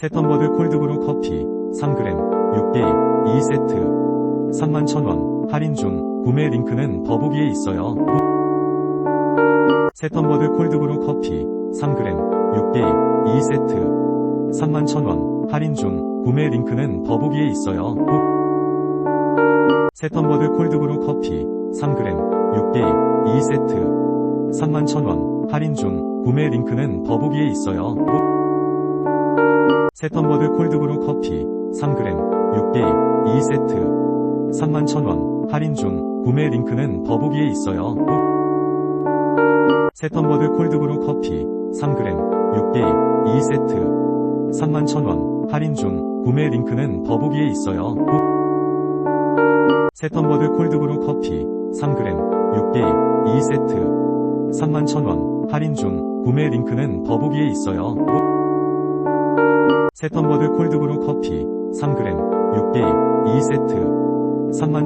세턴버드 콜드브루 커피 3g 6개입 2세트 31,000원 할인 중 구매 링크는 더보기에 있어요. 세턴버드 콜드브루 커피 3g 6개입 2세트 31,000원 할인 중 구매 링크는 더보기에 있어요. 세턴버드 콜드브루 커피 3g 6개입 2세트 31,000원 할인 중 구매 링크는 더보기에 있어요. 세턴버드 콜드브루 커피 3g 6개입 2세트 31,000원 할인 중 구매 링크는 더보기에 있어요. 세턴버드 콜드브루 커피 3g 6개입 2세트 31,000원 할인 중 구매 링크는 더보기에 있어요. 세턴버드 콜드브루 커피 3g 6개입 2세트 31,000원 할인 중 구매 링크는 더보기에 있어요. 세턴버드 콜드브루 커피 3g 6개입 2세트. 3만